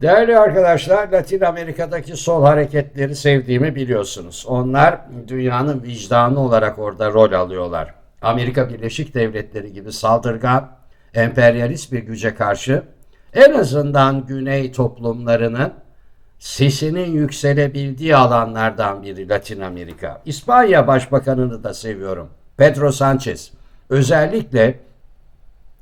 Değerli arkadaşlar, Latin Amerika'daki sol hareketleri sevdiğimi biliyorsunuz. Onlar dünyanın vicdanı olarak orada rol alıyorlar. Amerika Birleşik Devletleri gibi saldırgan, emperyalist bir güce karşı en azından güney toplumlarının sesinin yükselebildiği alanlardan biri Latin Amerika. İspanya Başbakanını da seviyorum. Pedro Sanchez. Özellikle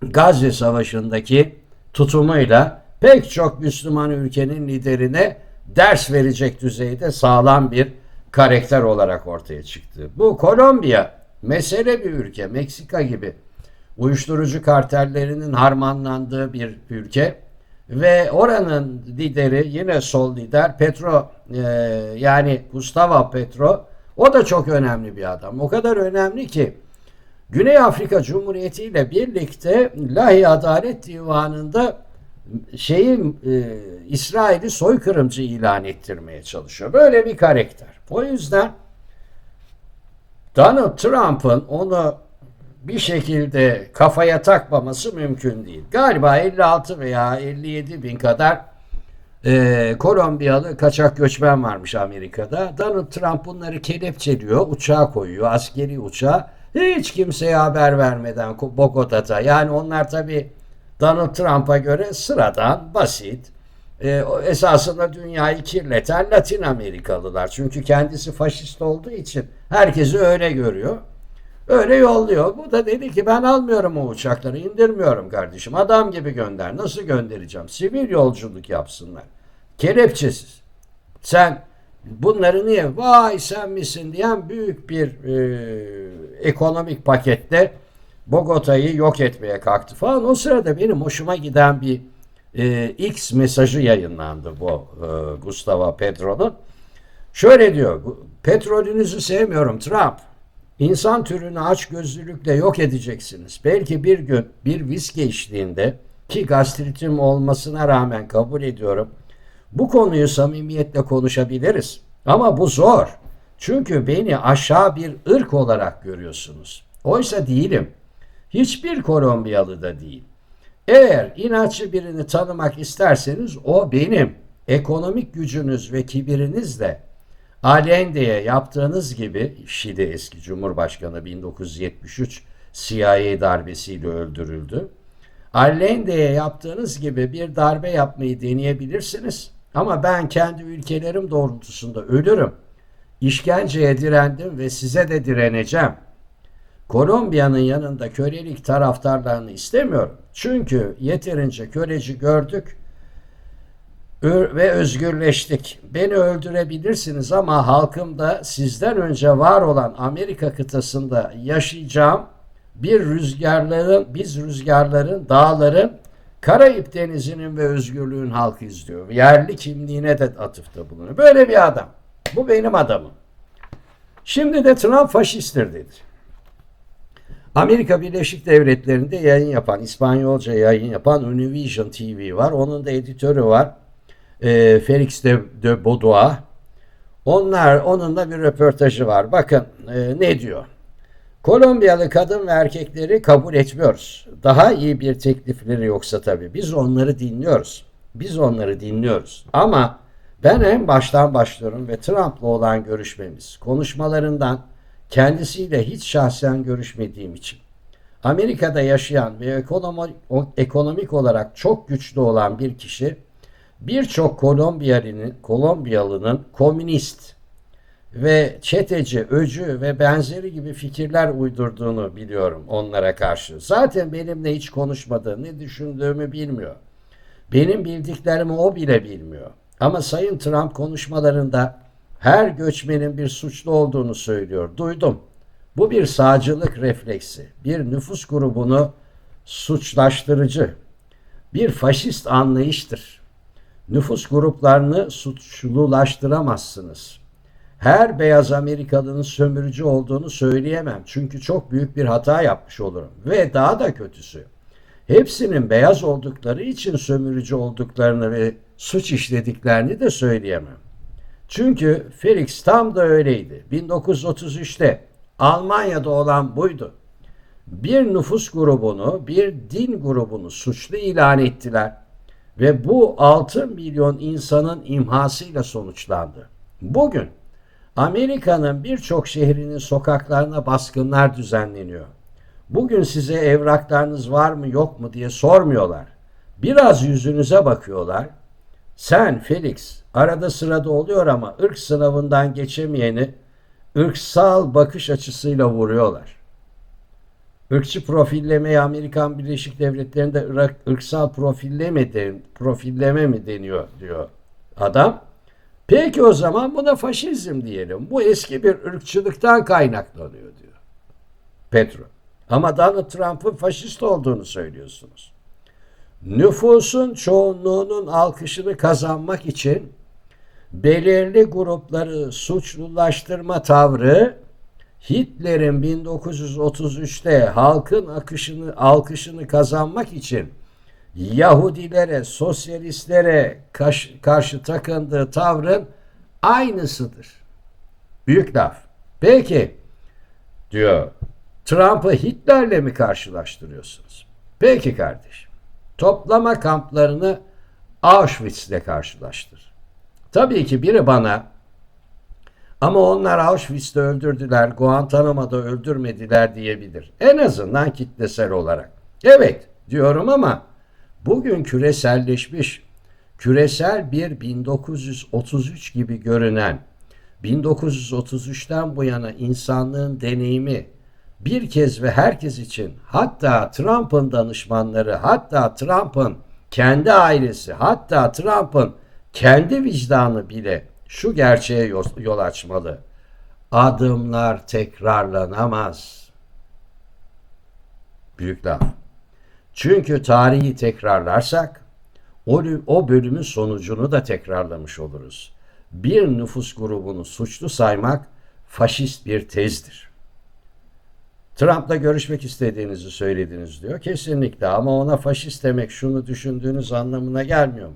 Gazze Savaşı'ndaki tutumuyla pek çok Müslüman ülkenin liderine ders verecek düzeyde sağlam bir karakter olarak ortaya çıktı. Bu Kolombiya mesele bir ülke, Meksika gibi uyuşturucu kartellerinin harmanlandığı bir ülke ve oranın lideri yine sol lider Petro e, yani Gustavo Petro o da çok önemli bir adam. O kadar önemli ki Güney Afrika Cumhuriyeti ile birlikte Lahi Adalet Divanı'nda şeyi e, İsrail'i soykırımcı ilan ettirmeye çalışıyor. Böyle bir karakter. O yüzden Donald Trump'ın onu bir şekilde kafaya takmaması mümkün değil. Galiba 56 veya 57 bin kadar e, Kolombiyalı kaçak göçmen varmış Amerika'da. Donald Trump bunları kelepçeliyor, uçağa koyuyor, askeri uçağa. Hiç kimseye haber vermeden Bogota'da. Yani onlar tabii Donald Trump'a göre sıradan, basit, e, esasında dünyayı kirleten Latin Amerikalılar. Çünkü kendisi faşist olduğu için herkesi öyle görüyor. Öyle yolluyor. Bu da dedi ki ben almıyorum o uçakları, indirmiyorum kardeşim. Adam gibi gönder. Nasıl göndereceğim? Sivil yolculuk yapsınlar. Kelepçesiz. Sen bunları niye vay sen misin diyen büyük bir e, ekonomik pakette Bogota'yı yok etmeye kalktı falan. O sırada benim hoşuma giden bir e, X mesajı yayınlandı bu e, Gustavo Petro'nun. Şöyle diyor, petrolünüzü sevmiyorum Trump. İnsan türünü aç gözlülükle yok edeceksiniz. Belki bir gün bir viski içtiğinde ki gastritim olmasına rağmen kabul ediyorum. Bu konuyu samimiyetle konuşabiliriz. Ama bu zor. Çünkü beni aşağı bir ırk olarak görüyorsunuz. Oysa değilim. Hiçbir Kolombiyalı da değil. Eğer inatçı birini tanımak isterseniz o benim. Ekonomik gücünüz ve kibirinizle Allende'ye yaptığınız gibi Şili eski Cumhurbaşkanı 1973 CIA darbesiyle öldürüldü. Allende'ye yaptığınız gibi bir darbe yapmayı deneyebilirsiniz. Ama ben kendi ülkelerim doğrultusunda ölürüm. İşkenceye direndim ve size de direneceğim. Kolombiya'nın yanında kölelik taraftarlarını istemiyorum. Çünkü yeterince köleci gördük ve özgürleştik. Beni öldürebilirsiniz ama halkım da sizden önce var olan Amerika kıtasında yaşayacağım bir rüzgarların, biz rüzgarların, dağların, Karayip Denizi'nin ve özgürlüğün halkı izliyor. Yerli kimliğine de atıfta bulunuyor. Böyle bir adam. Bu benim adamım. Şimdi de Trump faşisttir dedi. Amerika Birleşik Devletleri'nde yayın yapan, İspanyolca yayın yapan Univision TV var. Onun da editörü var. E, Felix de, de Bodois. Onlar, onunla bir röportajı var. Bakın e, ne diyor. Kolombiyalı kadın ve erkekleri kabul etmiyoruz. Daha iyi bir teklifleri yoksa tabii. Biz onları dinliyoruz. Biz onları dinliyoruz. Ama ben en baştan başlıyorum ve Trump'la olan görüşmemiz, konuşmalarından kendisiyle hiç şahsen görüşmediğim için Amerika'da yaşayan ve ekonomi, ekonomik olarak çok güçlü olan bir kişi birçok Kolombiyalı'nın Kolombiyalı'nın komünist ve çeteci, öcü ve benzeri gibi fikirler uydurduğunu biliyorum onlara karşı. Zaten benimle hiç konuşmadı, ne düşündüğümü bilmiyor. Benim bildiklerimi o bile bilmiyor. Ama Sayın Trump konuşmalarında her göçmenin bir suçlu olduğunu söylüyor. Duydum. Bu bir sağcılık refleksi. Bir nüfus grubunu suçlaştırıcı. Bir faşist anlayıştır. Nüfus gruplarını suçlulaştıramazsınız. Her beyaz Amerikalının sömürücü olduğunu söyleyemem. Çünkü çok büyük bir hata yapmış olurum. Ve daha da kötüsü. Hepsinin beyaz oldukları için sömürücü olduklarını ve suç işlediklerini de söyleyemem. Çünkü Felix tam da öyleydi. 1933'te Almanya'da olan buydu. Bir nüfus grubunu, bir din grubunu suçlu ilan ettiler Ve bu 6 milyon insanın imhasıyla sonuçlandı. Bugün Amerika'nın birçok şehrinin sokaklarına baskınlar düzenleniyor. Bugün size evraklarınız var mı yok mu diye sormuyorlar. Biraz yüzünüze bakıyorlar. Sen Felix arada sırada oluyor ama ırk sınavından geçemeyeni ırksal bakış açısıyla vuruyorlar. Irkçı profillemeye Amerikan Birleşik Devletleri'nde ırk, ırksal profilleme, de, profilleme mi deniyor diyor adam. Peki o zaman buna faşizm diyelim. Bu eski bir ırkçılıktan kaynaklanıyor diyor. Petro. Ama Donald Trump'ın faşist olduğunu söylüyorsunuz. Nüfusun çoğunluğunun alkışını kazanmak için belirli grupları suçlulaştırma tavrı Hitler'in 1933'te halkın akışını alkışını kazanmak için Yahudilere, sosyalistlere karşı, karşı takındığı tavrın aynısıdır. Büyük laf. Peki diyor Trump'ı Hitler'le mi karşılaştırıyorsunuz? Peki kardeşim. Toplama kamplarını Auschwitz'le karşılaştır. Tabii ki biri bana ama onlar Auschwitz'te öldürdüler, Guantanamo'da öldürmediler diyebilir. En azından kitlesel olarak. Evet diyorum ama bugün küreselleşmiş, küresel bir 1933 gibi görünen, 1933'ten bu yana insanlığın deneyimi bir kez ve herkes için hatta Trump'ın danışmanları, hatta Trump'ın kendi ailesi, hatta Trump'ın kendi vicdanı bile şu gerçeğe yol, açmalı. Adımlar tekrarlanamaz. Büyük laf. Çünkü tarihi tekrarlarsak o bölümün sonucunu da tekrarlamış oluruz. Bir nüfus grubunu suçlu saymak faşist bir tezdir. Trump'la görüşmek istediğinizi söylediniz diyor. Kesinlikle ama ona faşist demek şunu düşündüğünüz anlamına gelmiyor mu?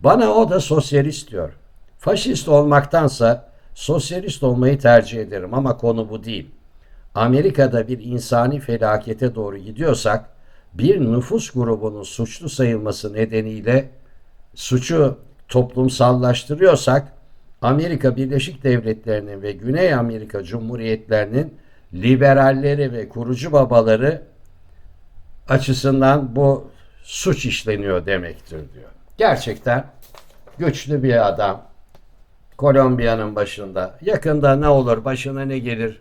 Bana o da sosyalist diyor. Faşist olmaktansa sosyalist olmayı tercih ederim ama konu bu değil. Amerika'da bir insani felakete doğru gidiyorsak bir nüfus grubunun suçlu sayılması nedeniyle suçu toplumsallaştırıyorsak Amerika Birleşik Devletleri'nin ve Güney Amerika Cumhuriyetlerinin liberalleri ve kurucu babaları açısından bu suç işleniyor demektir diyor. Gerçekten güçlü bir adam. Kolombiya'nın başında. Yakında ne olur, başına ne gelir,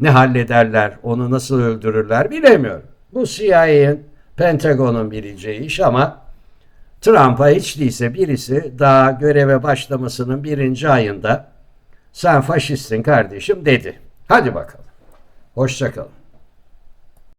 ne hallederler, onu nasıl öldürürler bilemiyorum. Bu CIA'nin, Pentagon'un bileceği iş ama Trump'a hiç değilse birisi daha göreve başlamasının birinci ayında sen faşistsin kardeşim dedi. Hadi bakalım. Hoşçakalın.